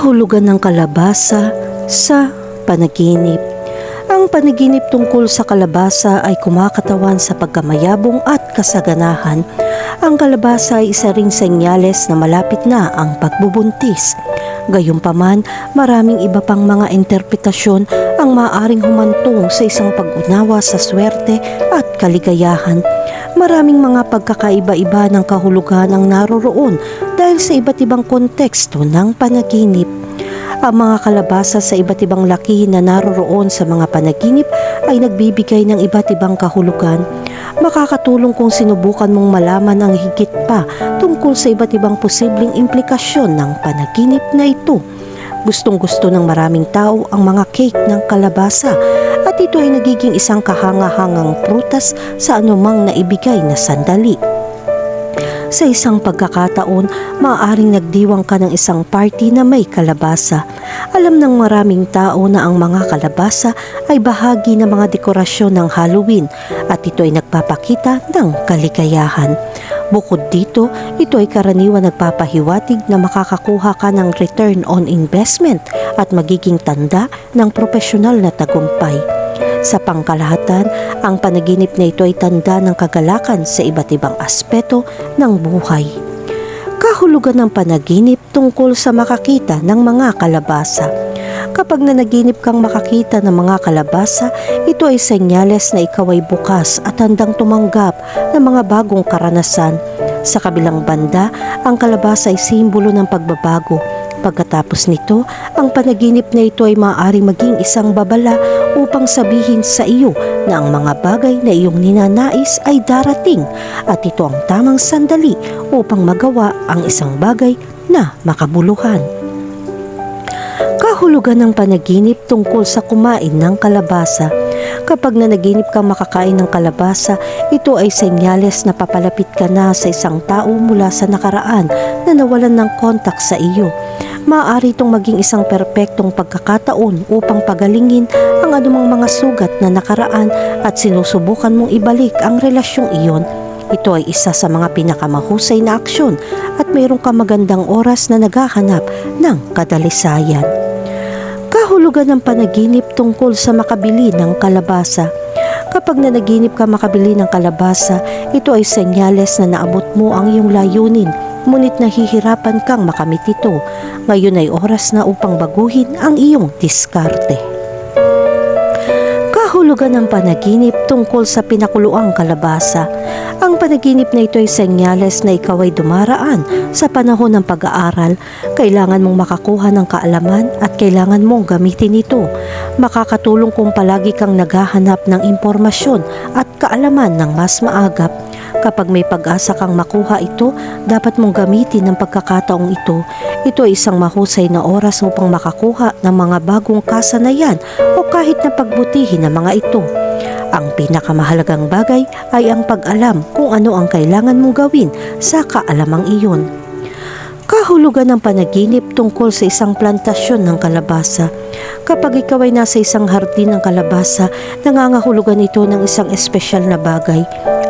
Kahulugan ng kalabasa sa panaginip. Ang panaginip tungkol sa kalabasa ay kumakatawan sa pagkamayabong at kasaganahan. Ang kalabasa ay isa ring senyales na malapit na ang pagbubuntis. Gayunpaman, maraming iba pang mga interpretasyon ang maaaring humantong sa isang pag-unawa sa swerte at kaligayahan. Maraming mga pagkakaiba-iba ng kahulugan ang naroroon dahil sa iba't ibang konteksto ng panaginip. Ang mga kalabasa sa iba't ibang laki na naroroon sa mga panaginip ay nagbibigay ng iba't ibang kahulugan. Makakatulong kung sinubukan mong malaman ang higit pa tungkol sa iba't ibang posibleng implikasyon ng panaginip na ito. Gustong gusto ng maraming tao ang mga cake ng kalabasa at ito ay nagiging isang kahangahangang prutas sa anumang naibigay na sandali. Sa isang pagkakataon, maaaring nagdiwang ka ng isang party na may kalabasa. Alam ng maraming tao na ang mga kalabasa ay bahagi ng mga dekorasyon ng Halloween at ito ay nagpapakita ng kaligayahan. Bukod dito, ito ay karaniwan nagpapahiwatig na makakakuha ka ng return on investment at magiging tanda ng profesional na tagumpay. Sa pangkalahatan, ang panaginip na ito ay tanda ng kagalakan sa iba't ibang aspeto ng buhay. Kahulugan ng panaginip tungkol sa makakita ng mga kalabasa. Kapag nanaginip kang makakita ng mga kalabasa, ito ay senyales na ikaw ay bukas at handang tumanggap ng mga bagong karanasan. Sa kabilang banda, ang kalabasa ay simbolo ng pagbabago. Pagkatapos nito, ang panaginip na ito ay maaaring maging isang babala upang sabihin sa iyo na ang mga bagay na iyong ninanais ay darating at ito ang tamang sandali upang magawa ang isang bagay na makabuluhan. Kahulugan ng panaginip tungkol sa kumain ng kalabasa. Kapag nanaginip kang makakain ng kalabasa, ito ay senyales na papalapit ka na sa isang tao mula sa nakaraan na nawalan ng kontak sa iyo. Maaari itong maging isang perpektong pagkakataon upang pagalingin ang anumang mga sugat na nakaraan at sinusubukan mong ibalik ang relasyong iyon. Ito ay isa sa mga pinakamahusay na aksyon at mayroong ka magandang oras na naghahanap ng kadalisayan. Kahulugan ng panaginip tungkol sa makabili ng kalabasa. Kapag nanaginip ka makabili ng kalabasa, ito ay senyales na naabot mo ang iyong layunin, ngunit nahihirapan kang makamit ito. Ngayon ay oras na upang baguhin ang iyong diskarte. Kahulugan ng panaginip tungkol sa pinakuluang kalabasa. Ang panaginip na ito ay senyales na ikaw ay dumaraan sa panahon ng pag-aaral. Kailangan mong makakuha ng kaalaman at kailangan mong gamitin ito. Makakatulong kung palagi kang naghahanap ng impormasyon at kaalaman ng mas maagap. Kapag may pag-asa kang makuha ito, dapat mong gamitin ang pagkakataong ito. Ito ay isang mahusay na oras upang makakuha ng mga bagong kasanayan o kahit na pagbutihin ang mga ito. Ang pinakamahalagang bagay ay ang pag-alam kung ano ang kailangan mong gawin sa kaalamang iyon. Kahulugan ng panaginip tungkol sa isang plantasyon ng kalabasa. Kapag ikaw ay nasa isang hardin ng kalabasa, nangangahulugan ito ng isang espesyal na bagay.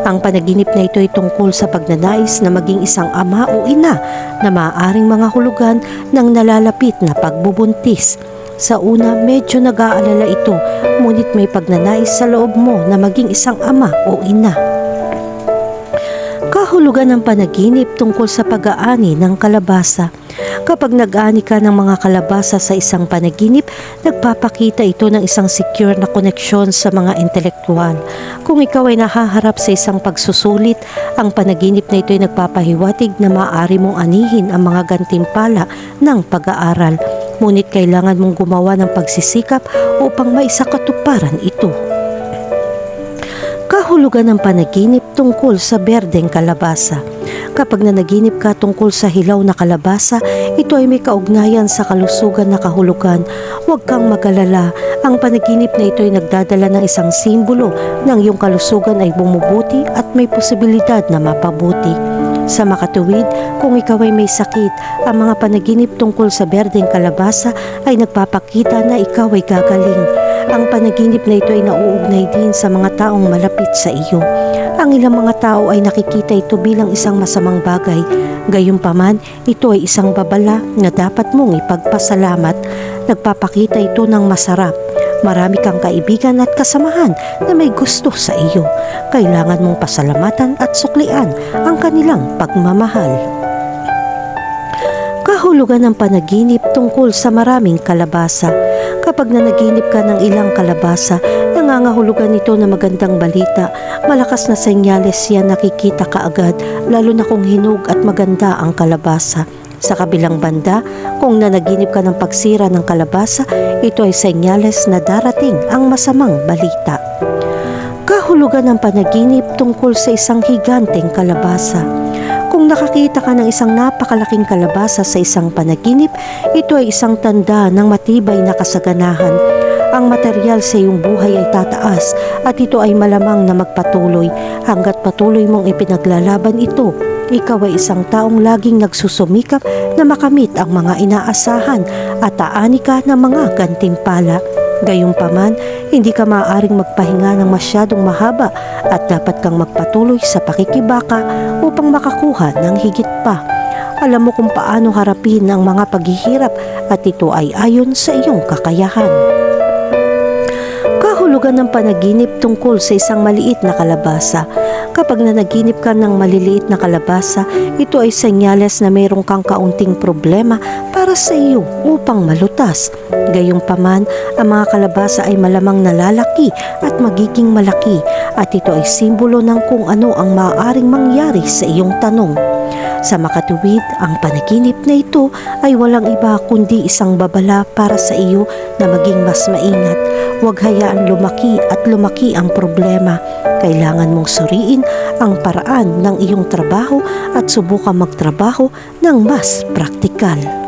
Ang panaginip na ito ay tungkol sa pagnanais na maging isang ama o ina na maaaring mga hulugan ng nalalapit na pagbubuntis. Sa una, medyo nag-aalala ito, ngunit may pagnanais sa loob mo na maging isang ama o ina. Kahulugan ng panaginip tungkol sa pag-aani ng kalabasa. Kapag nag-ani ka ng mga kalabasa sa isang panaginip, nagpapakita ito ng isang secure na koneksyon sa mga intelektual. Kung ikaw ay nahaharap sa isang pagsusulit, ang panaginip na ito ay nagpapahiwatig na maaari mong anihin ang mga gantimpala ng pag-aaral. Ngunit kailangan mong gumawa ng pagsisikap upang maisakatuparan ito kahulugan ng panaginip tungkol sa berdeng kalabasa. Kapag nanaginip ka tungkol sa hilaw na kalabasa, ito ay may kaugnayan sa kalusugan na kahulugan. Huwag kang magalala, ang panaginip na ito ay nagdadala ng isang simbolo ng iyong kalusugan ay bumubuti at may posibilidad na mapabuti. Sa makatuwid, kung ikaw ay may sakit, ang mga panaginip tungkol sa berdeng kalabasa ay nagpapakita na ikaw ay gagaling. Ang panaginip na ito ay nauugnay din sa mga taong malapit sa iyo. Ang ilang mga tao ay nakikita ito bilang isang masamang bagay. Gayunpaman, ito ay isang babala na dapat mong ipagpasalamat. Nagpapakita ito ng masarap. Marami kang kaibigan at kasamahan na may gusto sa iyo. Kailangan mong pasalamatan at suklian ang kanilang pagmamahal. Kahulugan ng panaginip tungkol sa maraming kalabasa. Kapag nanaginip ka ng ilang kalabasa, nangangahulugan ito na magandang balita. Malakas na senyales yan nakikita kaagad, lalo na kung hinog at maganda ang kalabasa. Sa kabilang banda, kung nanaginip ka ng pagsira ng kalabasa, ito ay senyales na darating ang masamang balita. Kahulugan ng panaginip tungkol sa isang higanteng kalabasa. Kung nakakita ka ng isang napakalaking kalabasa sa isang panaginip, ito ay isang tanda ng matibay na kasaganahan. Ang material sa iyong buhay ay tataas at ito ay malamang na magpatuloy hanggat patuloy mong ipinaglalaban ito. Ikaw ay isang taong laging nagsusumikap na makamit ang mga inaasahan at aani ka ng mga gantimpala. Gayunpaman, hindi ka maaaring magpahinga ng masyadong mahaba at dapat kang magpatuloy sa pakikibaka upang makakuha ng higit pa. Alam mo kung paano harapin ang mga paghihirap at ito ay ayon sa iyong kakayahan. Kahulugan ng panaginip tungkol sa isang maliit na kalabasa. Kapag nanaginip ka ng maliliit na kalabasa, ito ay senyales na mayroong kang kaunting problema para sa iyo upang malutas. Gayunpaman, ang mga kalabasa ay malamang nalalaki at magiging malaki at ito ay simbolo ng kung ano ang maaaring mangyari sa iyong tanong. Sa makatuwid, ang panaginip na ito ay walang iba kundi isang babala para sa iyo na maging mas maingat. Huwag hayaan lumaki at lumaki ang problema. Kailangan mong suriin ang paraan ng iyong trabaho at subukan magtrabaho ng mas praktikal.